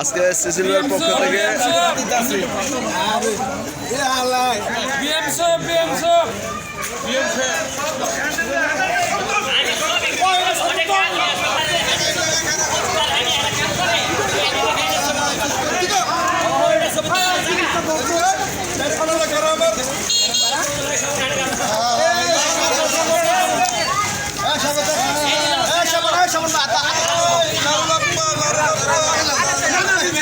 আজকে সিসিলিয়ার পক্ষ থেকে এই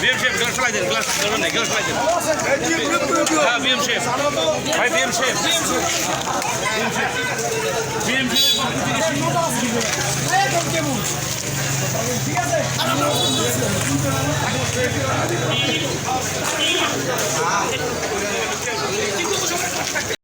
বিএম শেফ গ্লাস ফেলাই দেন গ্লাস ধরবেন না গ্লাস ফেলাই দেন হ্যাঁ বিএম শেফ ভাই বিএম শেফ বিএম শেফ